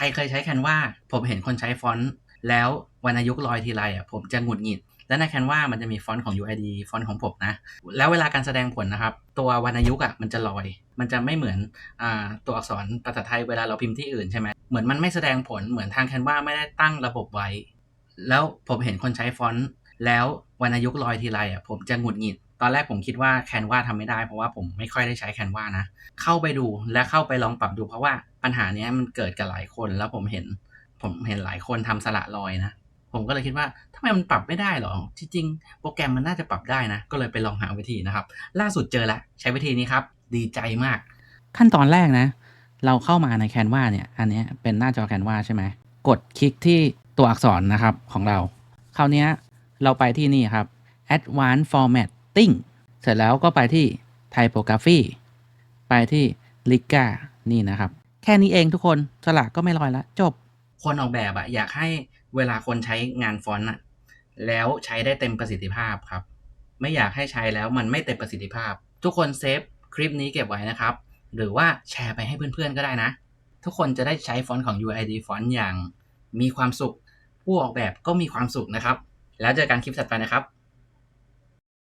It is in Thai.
รเคยใช้แคนวาผมเห็นคนใช้ฟอนต์แล้ววรรณยุกต์ลอยทีไรอะผมจะหงุดหงิด และในแคนวามันจะมีฟอนต์ของ UID ฟอนต์ของผมนะ แล้วเวลาการแสดงผลนะครับ ตัววรรณยุกต์อะมันจะลอย มันจะไม่เหมือนอตัวอักษรภาษาไทยเวลาเราพิมพ์ที่อื่นใช่ไหมเหมือนมันไม่แสดงผลเหมือนทางแคนวาไม่ได้ตั้งระบบไว้ แล้วผมเห็นคนใช้ฟอนต์แล้ววรรณยุกต์ลอยทีไรอะผมจะหงุดหงิด ตอนแรกผมคิดว่าแคนวาทำไม่ได้เพราะว่าผมไม่ค่อยได้ใช้แคนวานะ เข้าไปดูและเข้าไปลองปรับดูเพราะว่าปัญหานี้มันเกิดกับหลายคนแล้วผมเห็น ผมเห็นหลายคนทำสละลอยนะ ผมก็เลยคิดว่าทำไมมันปรับไม่ได้หรอที่จริงโปรแกรมมันน่าจะปรับได้นะ ก็เลยไปลองหาวิธีนะครับ ล่าสุดเจอแล้วใช้วิธีนี้ครับ ดีใจมาก ขั้นตอนแรกนะ เราเข้ามาในแคนวาเนี่ย อันนี้เป็นหน้าจอแคนวาใช่ไหมกดคลิกที่ตัวอักษรนะครับของเรา คราวนี้เราไปที่นี่ครับ advanced Format Setting เสร็จแล้วก็ไปที่ typography ไปที่ Liga นี่นะครับ แค่นี้เองทุกคนสลักก็ไม่ลอยละจบ คนออกแบบอะอยากให้เวลาคนใช้งานฟอนต์อะแล้วใช้ได้เต็มประสิทธิภาพครับ ไม่อยากให้ใช้แล้วมันไม่เต็มประสิทธิภาพ ทุกคนเซฟคลิปนี้เก็บไว้นะครับ หรือว่าแชร์ไปให้เพื่อนๆก็ได้นะ ทุกคนจะได้ใช้ฟอนต์ของ UID ฟอนต์อย่างมีความสุข ผู้ออกแบบก็มีความสุขนะครับ แล้วเจอกันคลิปถัดไปนะครับ